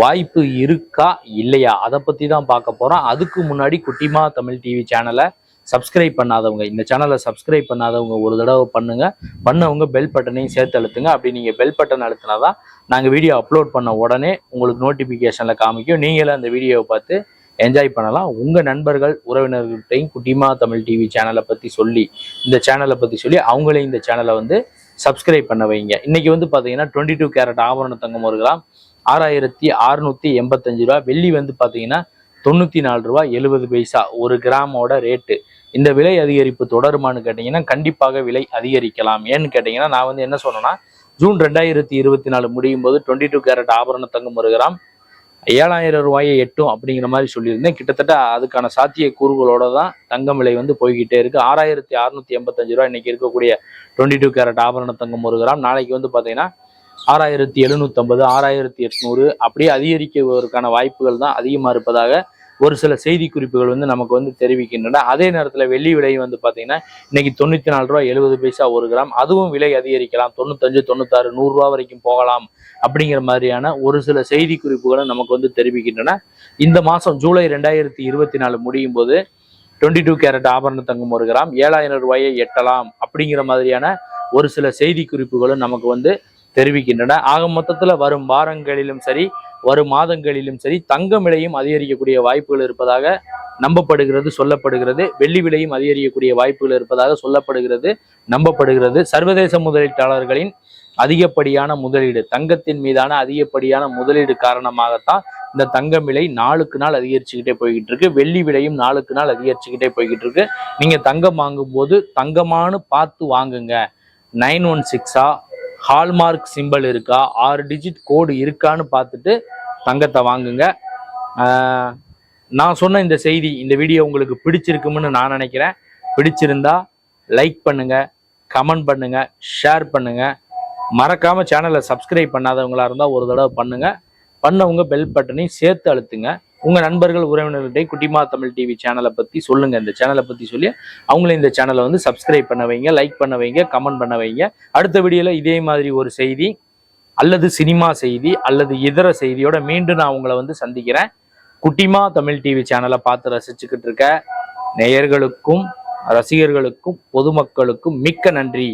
வாய்ப்பு இருக்கா இல்லையா? அதை பற்றி தான் பார்க்க போகிறோம் அதுக்கு முன்னாடி குட்டிமா தமிழ் டிவி சேனலை சப்ஸ்கிரைப் பண்ணாதவங்க இந்த சேனலை சப்ஸ்கிரைப் பண்ணாதவங்க ஒரு தடவை பண்ணுங்க. பண்ணவங்க பெல் பட்டனையும் சேர்த்து அழுத்துங்க. அப்படி நீங்கள் பெல் பட்டன் அழுத்தினாதான் நாங்கள் வீடியோ அப்லோட் பண்ண உடனே உங்களுக்கு நோட்டிஃபிகேஷனில் காமிக்கும். நீங்களும் அந்த வீடியோவை பார்த்து என்ஜாய் பண்ணலாம். உங்கள் நண்பர்கள் உறவினர்கள்ட்டையும் குட்டிமா தமிழ் டிவி சேனலை பற்றி சொல்லி இந்த சேனலை பற்றி சொல்லி அவங்களையும் இந்த சேனலை வந்து சப்ஸ்கிரைப் பண்ண வைங்க. இன்னைக்கு வந்து பார்த்தீங்கன்னா டுவெண்ட்டி டூ கேரட் ஆபரண தங்கம் ஒரு கிராம் ஆறாயிரத்தி அறுநூத்தி எண்பத்தஞ்சு ரூபா வெள்ளி வந்து பார்த்தீங்கன்னா தொண்ணூற்றி நாலு ரூபா எழுபது பைசா. ஒரு கிராமோட ரேட்டு இந்த விலை அதிகரிப்பு தொடருமான்னு கேட்டீங்கன்னா கண்டிப்பாக விலை அதிகரிக்கலாம். ஏன்னு கேட்டீங்கன்னா நான் வந்து என்ன சொன்னேன்னா ஜூன் ரெண்டாயிரத்தி இருபத்தி நாலு முடியும் போது டுவெண்ட்டி டூ கேரட் ஆபரண தங்கம் ஒரு கிராம் ஏழாயிரம் ரூபாயை எட்டும் அப்படிங்கிற மாதிரி சொல்லியிருந்தேன். கிட்டத்தட்ட அதுக்கான சாத்திய கூறுகளோட தான் தங்கம் விலை வந்து போய்கிட்டே இருக்கு. ஆறாயிரத்தி அறுநூத்தி எண்பத்தஞ்சு ரூபா இன்னைக்கு இருக்கக்கூடிய டுவெண்ட்டி டூ கேரட் ஆபரண தங்கம் ஒரு கிராம். நாளைக்கு வந்து பாத்தீங்கன்னா ஆறாயிரத்தி எழுநூத்தம்பது ஆறாயிரத்தி எட்நூறு அப்படியே அதிகரிக்கிறதுக்கான வாய்ப்புகள் தான் அதிகமாக இருப்பதாக ஒரு சில செய்தி குறிப்புகள் வந்து நமக்கு வந்து தெரிவிக்கின்றன. அதே நேரத்தில் வெள்ளி விலை வந்து பார்த்தீங்கன்னா இன்னைக்கு தொண்ணூற்றி நாலு ரூபா எழுபது பைசா ஒரு கிராம். அதுவும் விலை அதிகரிக்கலாம். தொண்ணூத்தஞ்சு தொண்ணூத்தாறு நூறுரூவா வரைக்கும் போகலாம் அப்படிங்கிற மாதிரியான ஒரு சில செய்தி குறிப்புகளும் நமக்கு வந்து தெரிவிக்கின்றன. இந்த மாதம் ஜூலை ரெண்டாயிரத்தி இருபத்தி நாலு முடியும் போது டுவெண்ட்டி டூ கேரட் ஆபரண தங்கம் ஒரு கிராம். ஏழாயிரம் ரூபாயை எட்டலாம் அப்படிங்கிற மாதிரியான ஒரு சில செய்தி குறிப்புகளும் நமக்கு வந்து தெரிவிக்கின்றன. ஆக மொத்தத்தில் வரும் வாரங்களிலும் சரி வரும் மாதங்களிலும் சரி தங்கம் விலையும் அதிகரிக்கக்கூடிய வாய்ப்புகள் இருப்பதாக நம்பப்படுகிறது சொல்லப்படுகிறது. வெள்ளி விலையும் அதிகரிக்கக்கூடிய வாய்ப்புகள் இருப்பதாக சொல்லப்படுகிறது நம்பப்படுகிறது. சர்வதேச முதலீட்டாளர்களின் அதிகப்படியான முதலீடு தங்கத்தின் மீதான அதிகப்படியான முதலீடு காரணமாகத்தான் இந்த தங்கம் விலை நாளுக்கு நாள் அதிகரிச்சுக்கிட்டே போய்கிட்டு இருக்கு வெள்ளி விலையும் நாளுக்கு நாள் அதிகரிச்சுக்கிட்டே போய்கிட்டு இருக்கு நீங்க தங்கம் வாங்கும்போது தங்கமானு பார்த்து வாங்குங்க. நைன் ஒன் சிக்ஸா? ஹால்மார்க் சிம்பிள் இருக்கா? ஆறு டிஜிட் கோடு இருக்கான்னு பார்த்துட்டு தங்கத்தை வாங்குங்க. நான் சொன்ன இந்த செய்தி இந்த வீடியோ உங்களுக்கு பிடிச்சிருக்கும்னு நான் நினைக்கிறேன். பிடிச்சிருந்தா லைக் பண்ணுங்க கமெண்ட் பண்ணுங்க ஷேர் பண்ணுங்க. மறக்காம சேனலை சப்ஸ்கிரைப் பண்ணாதவங்களா இருந்தால் ஒரு தடவை பண்ணுங்க. பண்ணவங்க பெல் பட்டனையும் சேர்த்து அழுத்துங்க. உங்க நண்பர்கள் உறவினர்கள்ட்ட குட்டிமா தமிழ் டிவி சேனலை பத்தி சொல்லுங்க. இந்த சேனலை பத்தி சொல்லி அவங்களும் இந்த சேனலை வந்து சப்ஸ்கிரைப் பண்ண வைங்க லைக் பண்ண வைங்க கமெண்ட் பண்ண வைங்க. அடுத்த வீடியோல இதே மாதிரி ஒரு செய்தி அல்லது சினிமா செய்தி அல்லது இதர செய்தியோட மீண்டும் நான் உங்களை வந்து சந்திக்கிறேன். குட்டிமா தமிழ் டிவி சேனலை பார்த்து ரசிச்சுக்கிட்டு இருக்க நேயர்களுக்கும் ரசிகர்களுக்கும் பொதுமக்களுக்கும் மிக்க நன்றி.